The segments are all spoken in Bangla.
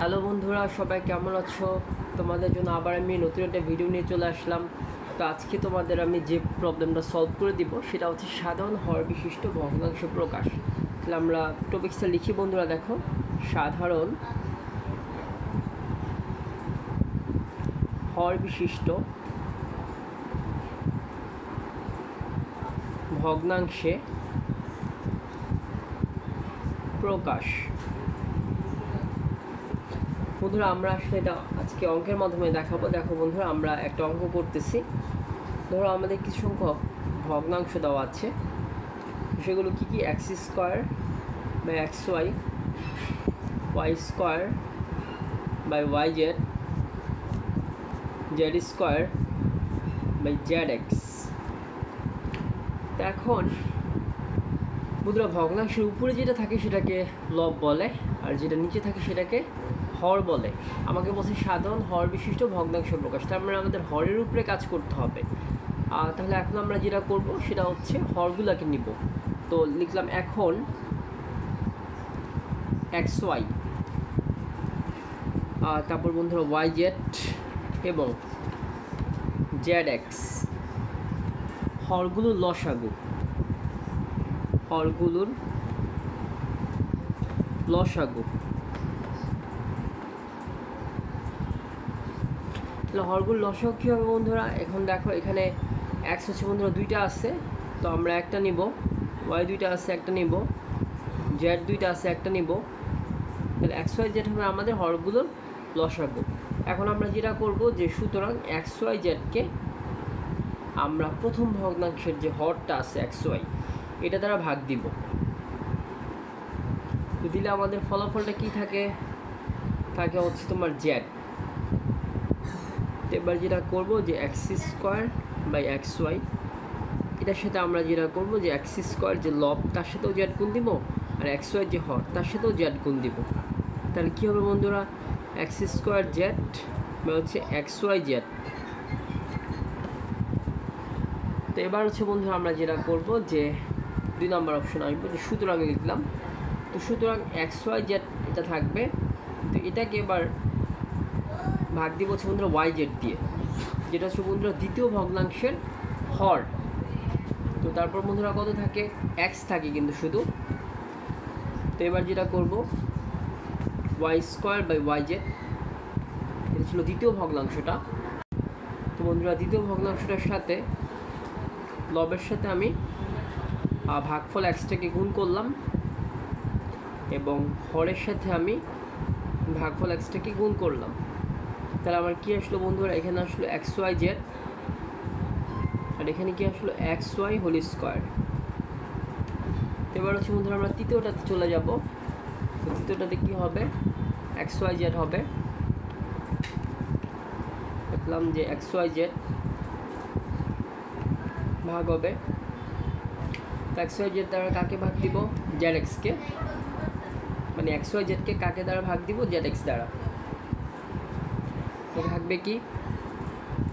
হ্যালো বন্ধুরা, সবাই কেমন আছো? তোমাদের জন্য আবার আমি নতুন একটা ভিডিও নিয়ে চলে আসলাম। তো আজকে তোমাদের আমি যে প্রবলেমটা সলভ করে দিব, সেটা হচ্ছে সাধারণ হর বিশিষ্ট ভগ্নাংশ প্রকাশ। তাহলে আমরা টপিক্সটা লিখি বন্ধুরা, দেখো। সাধারণ হর বিশিষ্ট ভগ্নাংশে প্রকাশ। বন্ধুরা, আমরা আসলে এটা আজকে অঙ্কের মাধ্যমে দেখাবো। দেখো বন্ধুরা, আমরা একটা অঙ্ক করতেছি। ধরো আমাদের কিছু সংখ্যক ভগ্নাংশ দেওয়া আছে। সেগুলো কি কি? X square by x y y square by y z z square by z x এখন, বন্ধুরা, ভগ্নাংশের উপরে যেটা থাকে সেটাকে লব বলে, আর যেটা নিচে থাকে সেটাকে হর বলে। আমাকে বলছে সাধারণ হর বিশিষ্ট, ভগ্নাংশ প্রকাশ। তার মানে আমাদের হরের উপরে কাজ করতে হবে। তাহলে এখন আমরা যেটা করব, সেটা হচ্ছে হরগুলাকে নিব। তো লিখলাম এখন এক্স ওয়াই। তারপর বন্ধুরা, ওয়াই জেড এবং জেড এক্স। হরগুলো লসাগু। হরগুলোর লসাগু। হরগুলো লসাগু কী হবে বন্ধুরা? এখন দেখো, এখানে এক্স হচ্ছে বন্ধুরা, দুইটা আছে। তো আমরা একটা নিব। ওয়াই দুইটা আছে, একটা নিব। জেড দুইটা আছে, একটা নিব। তাহলে এক্স ওয়াই জেড হবে আমাদের হরগুলোর লসাগু। এখন আমরা যেটা করব যে, সুতরাং এক্স ওয়াই জেডকে আমরা প্রথম ভগ্নাংশের যে হরটা আছে এক্স ওয়াই এটা দ্বারা ভাগ দিব। দিলে আমাদের ফলাফলটা কি থাকে? থাকে হচ্ছে তোমার জেড এবার যেটা করব যে x square by x y এটার সাথে আমরা যেটা করব যে এক্স স্কোয়ার যে লব তার সাথেও জেড গুণ দিব আর এক্স ওয়াই যে হর, তার সাথেও জেড গুণ দিব। তাহলে কী হবে বন্ধুরা? এক্স স্কোয়ার জেড বা হচ্ছে এক্স ওয়াই জেড তো এবার হচ্ছে বন্ধুরা আমরা যেটা করব যে দুই নম্বর অপশন আসবে যে সুতরাং লিখলাম। তো সুতরাং এক্স ওয়াই জেড এটা থাকবে। তো এটাকে এবার ভাগ দিব বন্ধুরা ওয়াই জেড দিয়ে। যেটা হচ্ছে দ্বিতীয় ভগ্নাংশের হর। তো তারপর বন্ধুরা কত থাকে? এক্স থাকে কিন্তু শুধু। তো এবার যেটা করব y square by y z এটা ছিল দ্বিতীয় ভগ্নাংশটা। তো বন্ধুরা, দ্বিতীয় ভগ্নাংশটার সাথে লবের সাথে আমি ভাগফল এক্সটাকে গুণ করলাম। এবং হরের সাথে আমি ভাগফল এক্সটাকে গুণ করলাম। তাহলে আমার কি আসলো বন্ধুরা? এখানে আসলো এক্স ওয়াই জেড আর এখানে কি আসলো এক্স ওয়াই হোল স্কোয়ার এবার হচ্ছে বন্ধুরা, আমরা তৃতীয়টাতে চলে যাব। তো তৃতীয়টাতে কি হবে? এক্স ওয়াই জেড হবে। দেখলাম যে এক্স ওয়াই জেড ভাগ হবে। এক্স ওয়াই জেড দ্বারা কাকে ভাগ দিব? জেড এক্সকে মানে এক্স ওয়াই জেডকে কাকে দ্বারা ভাগ দিব? জেড এক্স দ্বারা। তো থাকবে কি?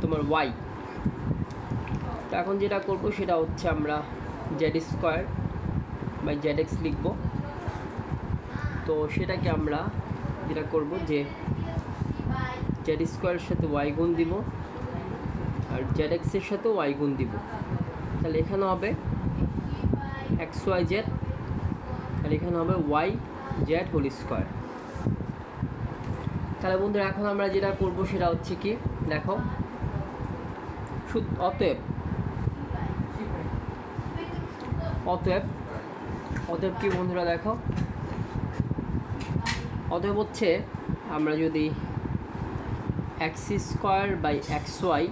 তোমার ওয়াই তো এখন যেটা করব সেটা হচ্ছে আমরা z square by z x লিখব। তো সেটাকে আমরা যেটা করব যে জেড স্কোয়ারের সাথে ওয়াই গুণ দিব আর জেড এক্সের সাথেও ওয়াই গুণ দিব। তাহলে এখানে হবে এক্স ওয়াই জেড আর এখানে হবে ওয়াই জেড হোল স্কোয়ার তাহলে বন্ধুরা, এখন আমরা যেটা করব সেটা হচ্ছে কি, দেখো। অতএব অতএব অতএব কি বন্ধুরা, দেখো। অতএব হচ্ছে আমরা যদি x square by x y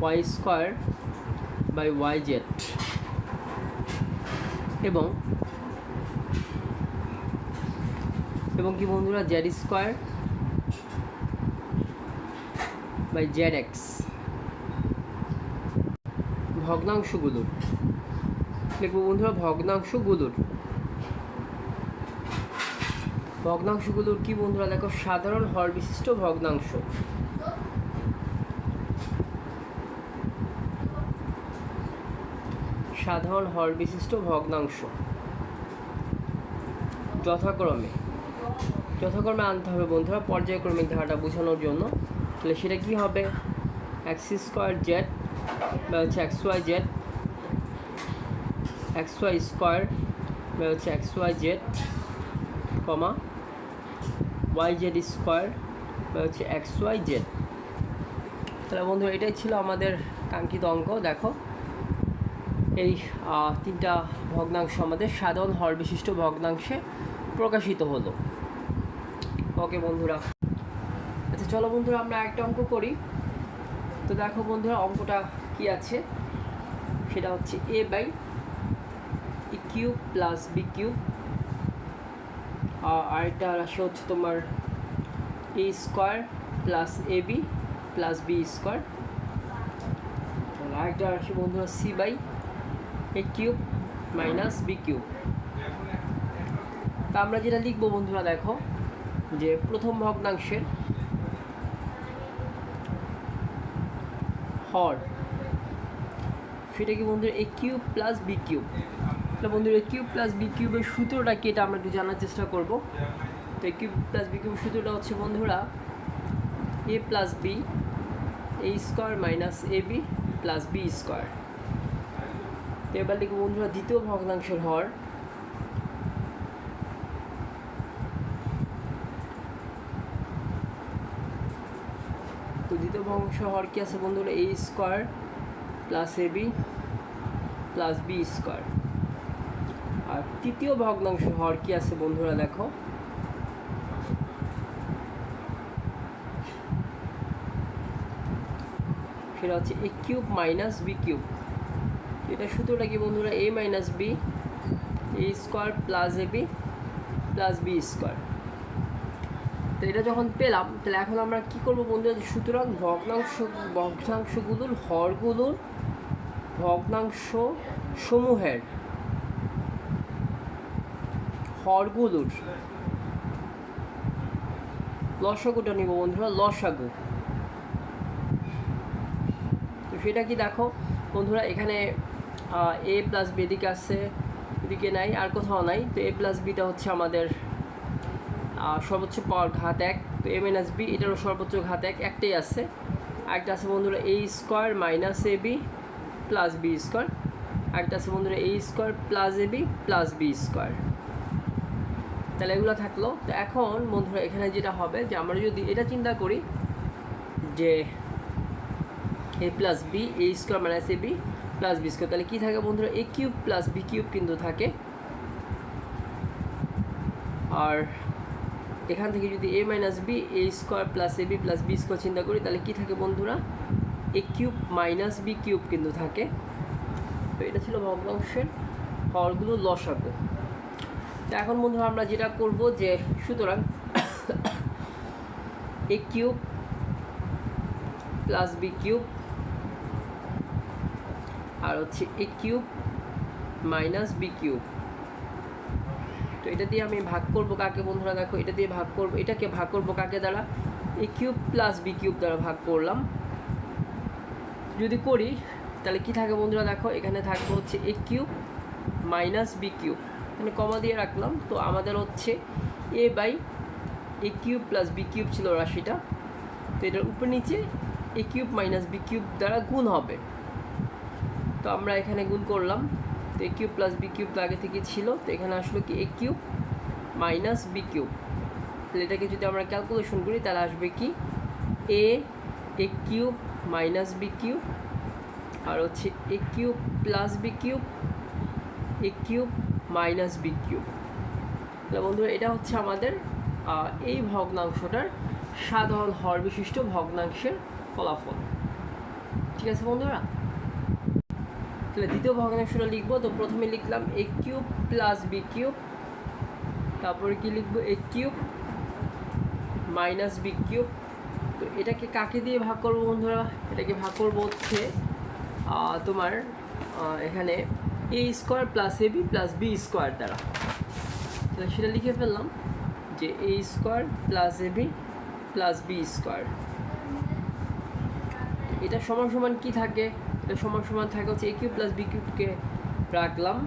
y square by y z, এবং এবং কি বন্ধুরা z square by z x ভগ্নাংশগুলোর লিখব বন্ধুরা, ভগ্নাংশগুলোর। ভগ্নাংশগুলোর কি বন্ধুরা, দেখো, সাধারণ হর বিশিষ্ট ভগ্নাংশ। সাধারণ হর বিশিষ্ট ভগ্নাংশ। যথাক্রমে। যথাক্রমে আনতে হবে বন্ধুরা, পর্যায়ক্রমিক ধারাটা বোঝানোর জন্য। তাহলে সেটা কি হবে? এক্স স্কোয়ার জেড বা হচ্ছে x y z x y square বা হচ্ছে x y z comma y z square বা হচ্ছে এক্স ওয়াই জেড তাহলে বন্ধু এটাই ছিল আমাদের কাঙ্ক্ষিত অঙ্ক, দেখো। এই তিনটা ভগ্নাংশ আমাদের সাধারণ হর বিশিষ্ট ভগ্নাংশে প্রকাশিত হলো। ওকে বন্ধুরা। আচ্ছা চলো বন্ধুরা, আমরা একটা অঙ্ক করি। তো দেখো বন্ধুরা, অঙ্কটা কি আছে? সেটা হচ্ছে a by e cube plus b cube আরেকটা রাশি হচ্ছে তোমার a square plus a b plus b square আরেকটা রাশি বন্ধুরা c by a cube minus b cube তা আমরা যেটা লিখব বন্ধুরা, দেখো। যে প্রথম ভগ্নাংশের হর। সেটা কি বন্ধুরা a cube plus b cube তাহলে বন্ধুরা এ কিউব প্লাস বি কিউবের সূত্রটা কি এটা আমরা একটু জানার চেষ্টা করব। তো এ কিউব প্লাস বি কিউবের সূত্রটা হচ্ছে বন্ধুরা a plus b a square minus a b plus b square এবার লিখব বন্ধুরা, দ্বিতীয় ভগ্নাংশের হর। দ্বিতীয় ভগ্নাংশ হর কি আছে বন্ধুরা? A square plus a b plus b square আর তৃতীয় ভগ্নাংশ হর কি আছে বন্ধুরা দেখো? সেটা হচ্ছে a cube minus b cube এটা সূত্রটা কি বন্ধুরা? A minus b a square plus a b plus b square তো এটা যখন পেলাম, তাহলে এখন আমরা কি করব বন্ধুরা? সুতরাং ভগ্নাংশ, ভগ্নাংশগুলোর হরগুলোর ভগ্নাংশ সমূহের হরগুলোর লসাগুটা নিব বন্ধুরা, লসাগু। তো সেটা কি দেখো, বন্ধুরা এখানে এ প্লাস বি এদিকে আসছে এদিকে নাই, আর কোথাও নাই। তো এ প্লাস বিটা হচ্ছে আমাদের সর্বোচ্চ পাওয়ার ঘাত এক, তো এ মাইনাস বি এটারও সর্বোচ্চ ঘাত এক, একটাই আছে। একটা আছে বন্ধুরা a square minus a b plus b square একটা আছে বন্ধুরা a square plus a b plus b square তাহলে এগুলো থাকল। তো এখন বন্ধুরা এখানে যেটা হবে যে আমরা যদি এটা চিন্তা করি যে a plus b a square minus a b plus b square তাহলে কী থাকে বন্ধুরা? A cube plus b cube কিন্তু থাকে। আর এখান থেকে যদি a minus b a square plus a b plus b square চিন্তা করি, তাহলে কী থাকে বন্ধুরা? A cube minus b cube কিন্তু থাকে। তো এটা ছিল ভগ্নাংশের হরগুলো লসাগু। তো এখন বন্ধুরা আমরা যেটা করব যে, সুতরাং a cube plus b cube আর হচ্ছে a cube minus b cube এটা দিয়ে আমি ভাগ করব কাকে বন্ধুরা? দেখো, এটা দিয়ে ভাগ করব। এটাকে ভাগ করব কাকে দ্বারা? A cube plus b cube দ্বারা ভাগ করলাম। যদি করি, তাহলে কি থাকে বন্ধুরা? দেখো, এখানে থাকবে হচ্ছে a cube minus b cube. এখানে কমা দিয়ে রাখলাম। তো আমাদের হচ্ছে a by a cube plus b cube ছিল রাশিটা। তো এটার উপর নিচে a cube minus b cube দ্বারা গুণ হবে। তো আমরা এখানে গুণ করলাম। A cube plus b cube তো আগে থেকে ছিল, তো এখানে আসলো কি a cube minus b cube তাহলে এটাকে যদি আমরা ক্যালকুলেশন করি, তাহলে আসবে কি? A a cube minus b cube আর হচ্ছে a cube plus b cube a cube minus b cube তাহলে বন্ধুরা, এটা হচ্ছে আমাদের এই ভগ্নাংশটার সাধারণ হর বিশিষ্ট ভগ্নাংশের ফলাফল। ঠিক আছে বন্ধুরা? তাহলে দ্বিতীয় ভগ্নাংশটা লিখব, তো প্রথমে লিখলাম a cube plus b cube তারপরে কি লিখব? A cube minus b cube তো এটাকে কাকে দিয়ে ভাগ করব বন্ধুরা? এটাকে ভাগ করব হচ্ছে তোমার এখানে a square plus a b plus b square দ্বারা। তাহলে সেটা লিখে ফেললাম যে a square plus a b plus b square এটা সমান সমান কি থাকে? সমান সমান থাকে হচ্ছে এ কিউব প্লাস বি কিউবকে রাখলাম।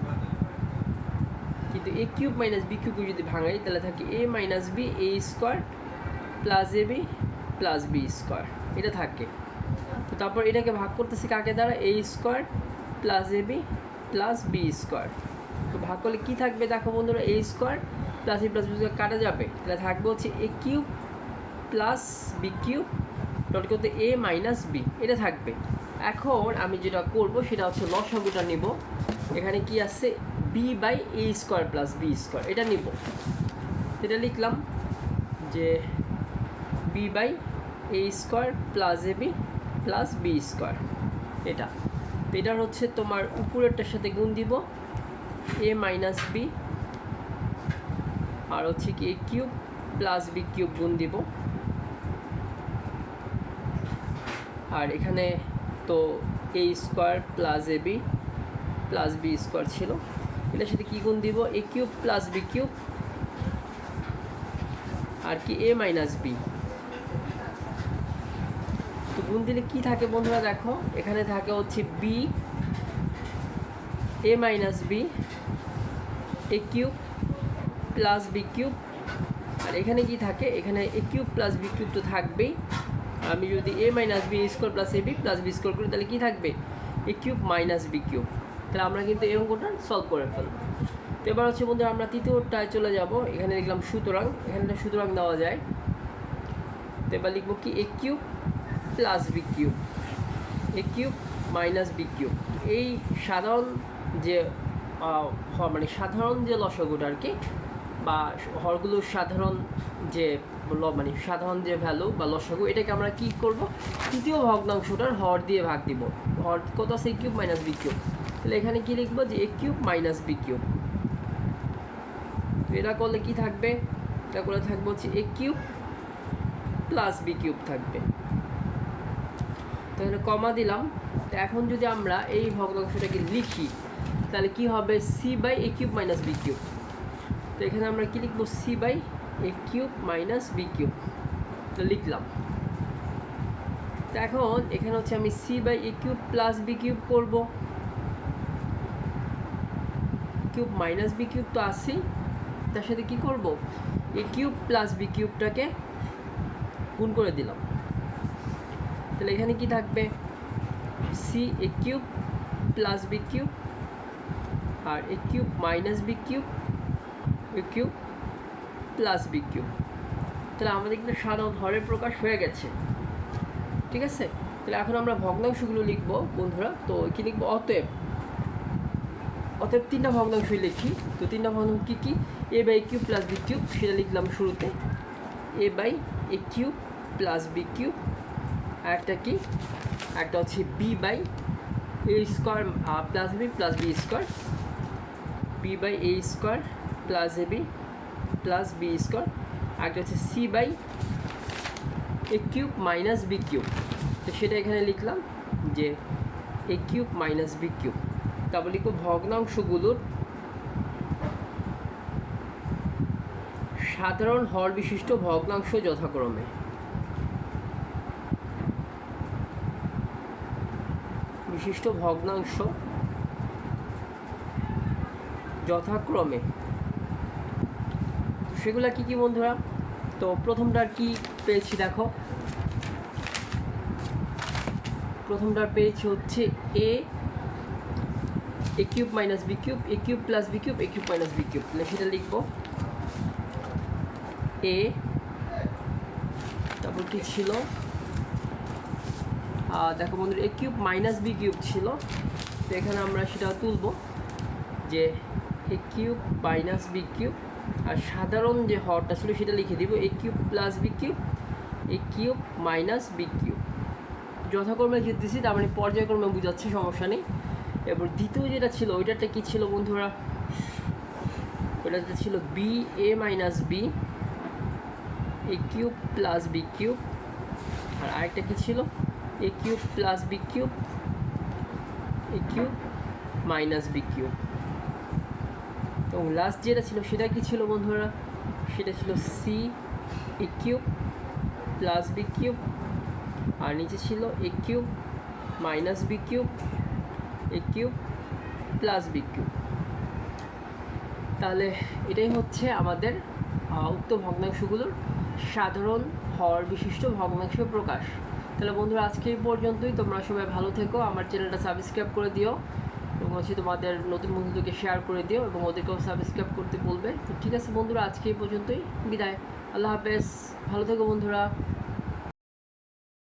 কিন্তু এ কিউব মাইনাস বি কিউবকে যদি ভাঙাই, তাহলে থাকে a minus b a square plus a b plus b square এটা থাকে। তো তারপর এটাকে ভাগ করতেছি কাকে দ্বারা? A square plus a b plus b square তো ভাগ করলে কী থাকবে? দেখো বন্ধুরা a square plus a plus b square কাটা যাবে। তাহলে থাকবে হচ্ছে a cube plus b cube dot করতে এ মাইনাস বি এটা থাকবে। এখন আমি যেটা করব সেটা হচ্ছে লসাগুটা নিব। এখানে কি আছে? B by a square plus b square এটা নিব। এটা লিখলাম যে b by a square plus a b plus b square এটা। এটার হচ্ছে তোমার উপরেরটার সাথে গুণ দিব। এ মাইনাস বি আর হচ্ছে কি a cube plus b cube গুণ দিব। আর এখানে তো a square plus a b plus b square ছিল। এটার সাথে কী গুণ দিব? A cube plus b cube. আর কি? A minus b. তো গুণ দিলে কী থাকে বন্ধুরা দেখো? এখানে থাকে হচ্ছে b, a minus b, a cube plus b cube. আর এখানে কি থাকে? এখানে a cube plus b cube তো থাকবেই। আমি যদি a minus b square plus a b plus b square করি, তাহলে কী থাকবে? A cube minus b cube তাহলে আমরা কিন্তু এই অঙ্কটা সলভ করে ফেলব। তো এবার হচ্ছে বন্ধু আমরা তৃতীয়টায় চলে যাব। এখানে লিখলাম সুতরাং, এখানে সুতরাং দেওয়া যায়। তো এবার লিখব কি? A cube plus b cube a cube minus b cube এই সাধারণ যে মানে সাধারণ যে লসগুটা আর কি, বা হরগুলোর সাধারণ যে মানে সাধারণ যে ভ্যালু বা লসাগু, এটাকে আমরা কি করব? তৃতীয় ভগ্নাংশটার হর দিয়ে ভাগ দিব। হর কত আছে? কিউব মাইনাস বি কিউব তাহলে এখানে কি লিখব? যে a cube minus b cube এটা করলে কি থাকবে? এটা করে থাকবে হচ্ছে a cube plus b cube থাকবে। তো এখানে কমা দিলাম। তো এখন যদি আমরা এই ভগ্নাংশটাকে লিখি, তাহলে কি হবে? C by a cube minus b cube তো এখানে আমরা কি লিখব? C by a cube minus b cube লিখলাম। তো এখন এখানে হচ্ছে আমি c by a cube plus b cube করব। কিউব মাইনাস বি কিউব তো আসেই তার সাথে কি করব? এ কিউব প্লাস বি কিউবটাকে গুণ করে দিলাম। তাহলে এখানে কি থাকবে? C a cube plus b cube R a cube minus b cube a cube plus b cube তাহলে আমাদের কিন্তু সাধারণ হরের প্রকাশ হয়ে গেছে। ঠিক আছে? তাহলে এখন আমরা ভগ্নাংশগুলো লিখব, বন্ধুরা। তো কি লিখব অতএব। অতএব তিনটা ভগ্নাংশই লিখি। তো তিনটা ভগ্নাংশ কী কী? A by cube plus b cube সেটা লিখলাম শুরুতে। A by a cube plus b cube আর একটা কি? একটা হচ্ছে b by a square plus b plus b square b by a square plus a b plus b square একটা হচ্ছে c by a cube minus b cube তো সেটা এখানে লিখলাম যে a cube minus b cube তারপর লিখব ভগ্নাংশগুলোর সাধারণ হর বিশিষ্ট ভগ্নাংশ যথাক্রমে। বিশিষ্ট ভগ্নাংশ যথাক্রমে। সেগুলা কি কি বন্ধুরা? তো প্রথমটার কি পেয়েছি দেখো। প্রথমটার পেয়েছি হচ্ছে a cube minus b cube a cube plus b cube a cube minus b cube সেটা লিখব। এ তারপর কি ছিল। দেখো বন্ধুরা a cube minus b cube ছিল। তো এখানে আমরা সেটা তুলবো যে a cube minus b cube আর সাধারণ যে হরটা ছিল সেটা লিখে দিব a cube plus b cube a cube minus b cube যথাক্রমে যে দিছি, তার মানে পর্যায়ক্রমে বুঝাচ্ছি, সমস্যা নেই। এবার দ্বিতীয় যেটা ছিল ওইটাতে কি ছিল বন্ধুরা? ওইটাতে ছিল b a minus b a cube plus b cube আর আরেকটা কি ছিল? A cube plus b cube a cube minus b cube এবং লাস্ট যেটা ছিল সেটা কি ছিল বন্ধুরা? সেটা ছিল c a cube plus b cube আর নিচে ছিল a cube minus b cube a cube plus b cube তাহলে এটাই হচ্ছে আমাদের উক্ত ভগ্নাংশগুলোর সাধারণ হর বিশিষ্ট ভগ্নাংশ প্রকাশ। তাহলে বন্ধুরা, আজকে এই পর্যন্তই। তোমরা সবাই ভালো থেকো। আমার চ্যানেলটা সাবস্ক্রাইব করে দিও। হচ্ছে তোমাদের নতুন বন্ধুদেরকে শেয়ার করে দিও এবং ওদেরকেও সাবস্ক্রাইব করতে বলবে তো ঠিক আছে বন্ধুরা, আজকে এই পর্যন্তই। বিদায়। আল্লাহ হাফেজ। ভালো থেকো বন্ধুরা।